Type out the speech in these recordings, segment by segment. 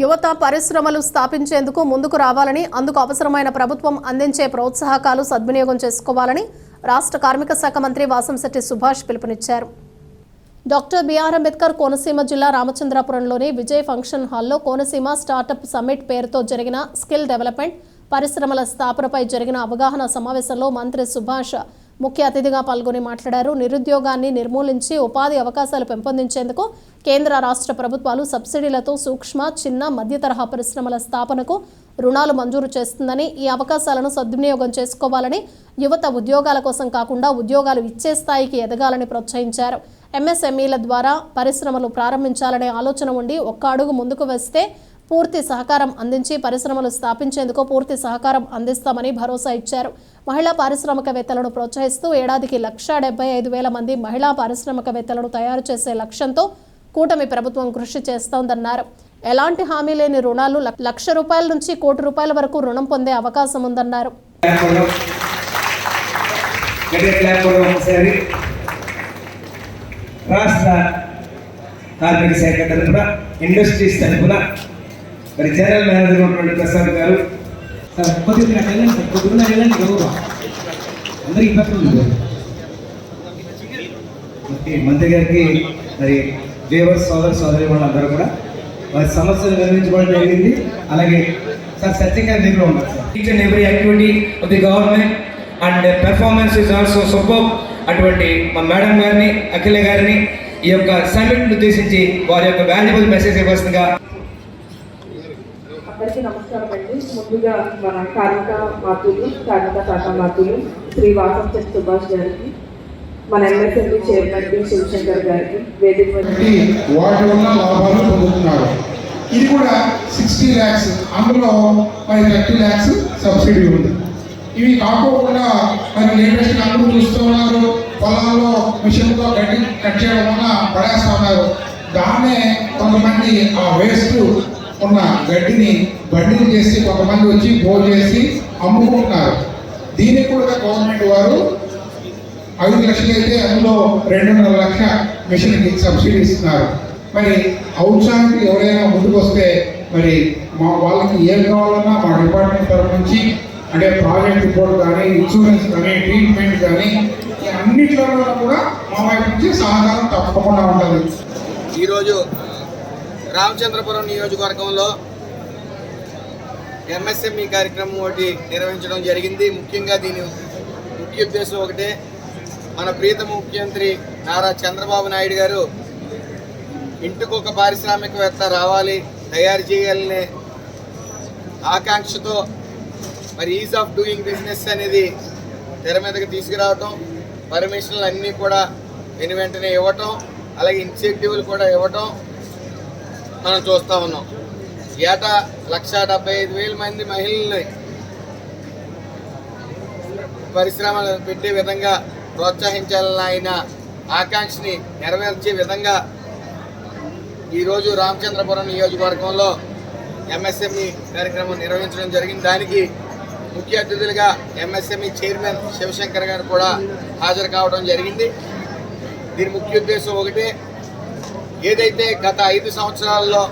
యువత పరిశ్రమలు స్థాపించేందుకు ముందుకు రావాలని అందుకు అవసరమైన ప్రభుత్వం అందించే ప్రోత్సాహకాలు సద్వినియోగం చేసుకోవాలని రాష్ట్ర కార్మిక శాఖ మంత్రి వాసంశెట్టి సుభాష్ పిలుపునిచ్చారు. డాక్టర్ బిఆర్ అంబేద్కర్ కోనసీమ జిల్లా రామచంద్రాపురంలోని విజయ్ ఫంక్షన్ హాల్లో కోనసీమ స్టార్టప్ సమ్మిట్ పేరుతో జరిగిన స్కిల్ డెవలప్మెంట్ పరిశ్రమల స్థాపనపై జరిగిన అవగాహన సమావేశంలో మంత్రి సుభాష్ ముఖ్య అతిథిగా పాల్గొని మాట్లాడారు. నిరుద్యోగాన్ని నిర్మూలించి ఉపాధి అవకాశాలు పెంపొందించేందుకు కేంద్ర రాష్ట్ర ప్రభుత్వాలు సబ్సిడీలతో సూక్ష్మ చిన్న మధ్య తరహా పరిశ్రమల స్థాపనకు రుణాలు మంజూరు చేస్తుందని ఈ అవకాశాలను సద్వినియోగం చేసుకోవాలని యువత ఉద్యోగాల కోసం కాకుండా ఉద్యోగాలు ఇచ్చే స్థాయికి ఎదగాలని ప్రోత్సహించారు. ఎంఎస్ఎంఈల ద్వారా పరిశ్రమలు ప్రారంభించాలనే ఆలోచన ఉండి ఒక్క అడుగు ముందుకు వేస్తే పూర్తి సహకారం అందించి పరిశ్రమలు స్థాపించేందుకు పూర్తి సహకారం అందిస్తామని భరోసా ఇచ్చారు. మహిళా పారిశ్రామికవేత్తలను ప్రోత్సహిస్తూ ఏడాదికి లక్ష డెబ్బై ఐదు వేల మంది మహిళా పారిశ్రామికవేత్తలను తయారు చేసే లక్ష్యంతో కూటమి ప్రభుత్వం కృషి చేస్తోందన్నారు. ఎలాంటి హామీ లేని రుణాలు లక్ష రూపాయల నుంచి కోటి రూపాయల వరకు రుణం పొందే అవకాశం ఉందన్నారు. రాష్ట్ర కార్మిక శాఖ తరఫున ఇండస్ట్రీస్ తరఫున మరి జనరల్ మేనేజర్ ఉన్నటువంటి ప్రసాద్ గారు. సార్ కొద్దిగా నాకు వెళ్ళండి సార్ కొద్దిగా నాకు వెళ్ళండి గౌరవ అందరికి ఇబ్బంది ఉంది. ఓకే, మంత్రి గారికి మరి దేవర్ సోదర సోదరి వాళ్ళందరూ కూడా వారి సమస్యలు వివరించుకోవడం జరిగింది. అలాగే సార్ సత్యకాంత్ దగ్గర ఉన్నారు sir. Each and every activity of the government and performance is also super అటువంటి మా మేడం గారిని అఖిల గారిని ఈ యొక్క సమిట్ ఉద్దేశించి వారి యొక్క వాల్యుబుల్ మెసేజ్ ఇవ్వాల్సిందిగా అందరికీ నమస్కారం అండి. ముందుగా మన కార్మిక మాతులు కార్మిక శాఖ మాతులు శ్రీ వాసంశెట్ సుభాష్ గారికి మన ఎంఎస్ఎంబీ చైర్మన్ బి శివశంకర్ గారికి వేదిక వాటి వల్ల లాభాలు పొందుతున్నారు. ఇది కూడా సిక్స్టీ ల్యాక్స్ అందులో మరి థర్టీ ల్యాక్స్ సబ్సిడీ ఉంది. ఇవి కాకోకుండా మరి లేటెస్ట్ అందరూ చూస్తున్నారు పొలాల్లో మిషన్తో గడ్డి కట్ చేయడం వల్ల పడేస్తూ ఉన్నారు. దాన్నే కొంతమంది ఆ వేస్ట్ ఉన్న గడ్డిని బండిలు చేసి కొంతమంది వచ్చి బో చేసి అమ్ముకుంటున్నారు. దీనికి కూడా గవర్నమెంట్ వారు ఐదు లక్షలు అయితే అందులో రెండున్నర లక్ష మిషన్కి సబ్సిడీ ఇస్తున్నారు. మరి ఔత్సాహానికి ఎవరైనా ముందుకు వస్తే మరి మా వాళ్ళకి ఏం కావాలన్నా మా డిపార్ట్మెంట్ తరఫు నుంచి అంటే ప్రాజెక్ట్ రిపోర్ట్ కానీ ఇన్సూరెన్స్ కానీ ట్రీట్మెంట్ కానీ ఈ అన్నిట్లో కూడా మా వైపు నుంచి సహకారం తప్పకుండా ఉంటుంది. ఈరోజు రామచంద్రపురం నియోజకవర్గంలో ఎంఎస్ఎంఈ కార్యక్రమం ఒకటి నిర్వహించడం జరిగింది. ముఖ్యంగా దీని ముఖ్య ఉద్దేశం ఒకటే మన ప్రీతమ ముఖ్యమంత్రి నారా చంద్రబాబు నాయుడు గారు ఇంటికి ఒక పారిశ్రామికవేత్త రావాలి తయారు చేయాలనే ఆకాంక్షతో మరి ఈజ్ ఆఫ్ డూయింగ్ బిజినెస్ అనేది తెర మీదకి తీసుకురావటం పర్మిషన్లు అన్నీ కూడా వెను వెంటనే ఇవ్వటం అలాగే ఇన్సెంటివ్లు కూడా ఇవ్వటం మనం చూస్తూ ఉన్నాం. ఏటా? లక్ష డెబ్బై ఐదు వేల మంది మహిళల్ని పరిశ్రమలు పెట్టే విధంగా ప్రోత్సహించాలని ఆయన ఆకాంక్షని నెరవేర్చే విధంగా ఈరోజు రామచంద్రపురం నియోజకవర్గంలో ఎంఎస్ఎంఈ కార్యక్రమం నిర్వహించడం జరిగింది. దానికి ముఖ్య అతిథులుగా ఎంఎస్ఎంఈ చైర్మన్ శివశంకర్ గారు కూడా హాజరు కావడం జరిగింది. దీని ముఖ్య ఉద్దేశం ఒకటే ఏదైతే గత ఐదు సంవత్సరాల్లో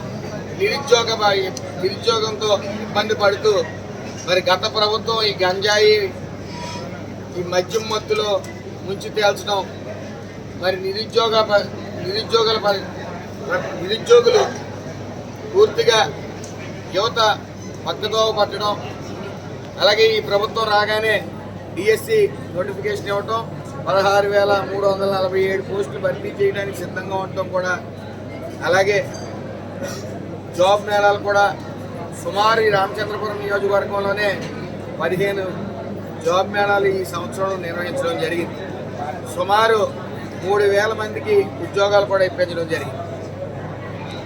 నిరుద్యోగ నిరుద్యోగంతో ఇబ్బంది పడుతూ మరి గత ప్రభుత్వం ఈ గంజాయి ఈ మద్యం మత్తులో ముంచి తేల్చడం మరి నిరుద్యోగ ప- నిరుద్యోగుల నిరుద్యోగులు పూర్తిగా యువత పక్కదోవ పట్టడం అలాగే ఈ ప్రభుత్వం రాగానే డిఎస్సి నోటిఫికేషన్ ఇవ్వటం పదహారు వేల మూడు వందల నలభై ఏడు పోస్టులు భర్తీ చేయడానికి సిద్ధంగా ఉండటం కూడా అలాగే జాబ్ మేళాలు కూడా సుమారు ఈ రామచంద్రపురం నియోజకవర్గంలోనే పదిహేను జాబ్ మేళాలు ఈ సంవత్సరం నిర్వహించడం జరిగింది. సుమారు మూడు వేల మందికి ఉద్యోగాలు కూడా ఇప్పించడం జరిగింది.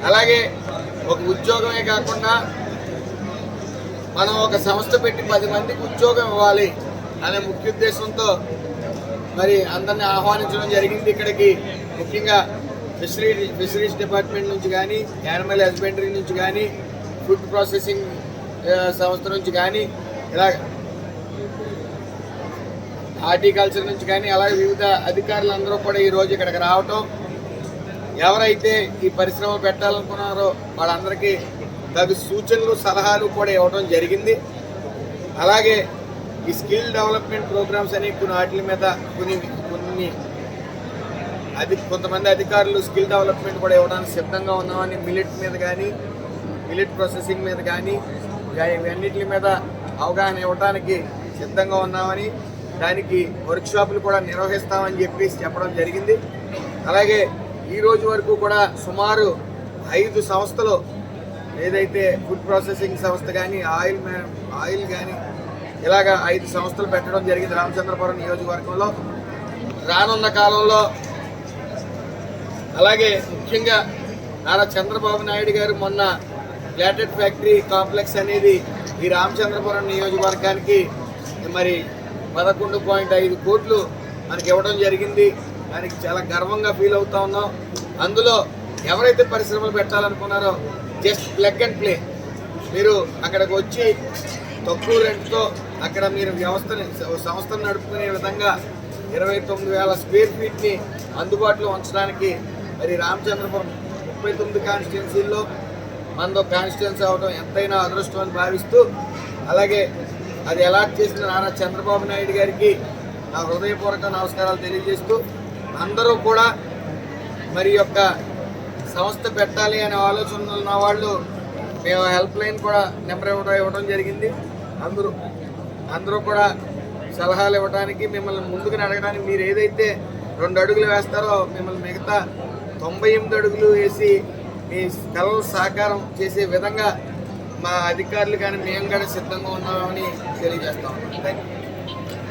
అలాగే ఒక ఉద్యోగమే కాకుండా మనం ఒక సంస్థ పెట్టి పది మందికి ఉద్యోగం ఇవ్వాలి అనే ముఖ్య ఉద్దేశంతో మరి అందరిని ఆహ్వానించడం జరిగింది. ఇక్కడికి ముఖ్యంగా ఫిషరీ ఫిషరీస్ డిపార్ట్మెంట్ నుంచి కానీ యానిమల్ హస్బెండరీ నుంచి కానీ ఫుడ్ ప్రాసెసింగ్ సంస్థ నుంచి కానీ ఇలా హార్టికల్చర్ నుంచి కానీ అలాగే వివిధ అధికారులు అందరూ కూడా ఈరోజు ఇక్కడికి రావటం. ఎవరైతే ఈ పరిశ్రమ పెట్టాలనుకున్నారో వాళ్ళందరికీ తగు సూచనలు సలహాలు కూడా ఇవ్వడం జరిగింది. అలాగే ఈ స్కిల్ డెవలప్మెంట్ ప్రోగ్రామ్స్ అని కొన్ని వాటి మీద కొన్ని కొన్ని అది కొంతమంది అధికారులు స్కిల్ డెవలప్మెంట్ కూడా ఇవ్వడానికి సిద్ధంగా ఉన్నామని మిలిట్ మీద కానీ మిలిట్ ప్రాసెసింగ్ మీద కానీ ఇక ఇవన్నిటి మీద అవగాహన ఇవ్వడానికి సిద్ధంగా ఉన్నామని దానికి వర్క్షాపులు కూడా నిర్వహిస్తామని చెప్పేసి చెప్పడం జరిగింది. అలాగే ఈ రోజు వరకు కూడా సుమారు ఐదు సంస్థలు ఏదైతే ఫుడ్ ప్రాసెసింగ్ సంస్థ కానీ ఆయిల్ ఆయిల్ కానీ ఇలాగ ఐదు సంస్థలు పెట్టడం జరిగింది రామచంద్రపురం నియోజకవర్గంలో. రానున్న కాలంలో అలాగే ముఖ్యంగా నారా చంద్రబాబు నాయుడు గారు మొన్న ప్లాటెడ్ ఫ్యాక్టరీ కాంప్లెక్స్ అనేది ఈ రామచంద్రపురం నియోజకవర్గానికి మరి పదకొండు పాయింట్ ఐదు కోట్లు మనకి ఇవ్వడం జరిగింది. దానికి చాలా గర్వంగా ఫీల్ అవుతా ఉన్నాం. అందులో ఎవరైతే పరిశ్రమలు పెట్టాలనుకున్నారో జస్ట్ ప్లగ్ అండ్ ప్లే. మీరు అక్కడికి వచ్చి తక్కువ రెంట్తో అక్కడ మీరు వ్యవస్థని సంస్థను నడుపుకునే విధంగా ఇరవై తొమ్మిది వేల స్క్వేర్ ఫీట్ని అందుబాటులో ఉంచడానికి మరి రామచంద్రపురం ముప్పై తొమ్మిది కాన్స్టిట్యున్సీల్లో మనతో కాన్స్టిట్యున్సీ అవడం ఎంతైనా అదృష్టం అని భావిస్తూ అలాగే అది అలాట్ చేసిన నారా చంద్రబాబు నాయుడు గారికి నా హృదయపూర్వక నమస్కారాలు తెలియజేస్తూ అందరూ కూడా మరి యొక్క సంస్థ పెట్టాలి అనే ఆలోచన ఉన్న వాళ్ళు మేము హెల్ప్ లైన్ కూడా నెంబర్ ఇవ్వడం ఇవ్వడం జరిగింది. అందరూ అందరూ కూడా సలహాలు ఇవ్వడానికి మిమ్మల్ని ముందుకు అడగడానికి మీరు ఏదైతే రెండు అడుగులు వేస్తారో మిమ్మల్ని మిగతా తొంభై ఎనిమిది అడుగులు వేసి మీ కళలు సాకారం చేసే విధంగా మా అధికారులు కానీ మేము కూడా సిద్ధంగా ఉన్నామని తెలియజేస్తాం థ్యాంక్ యూ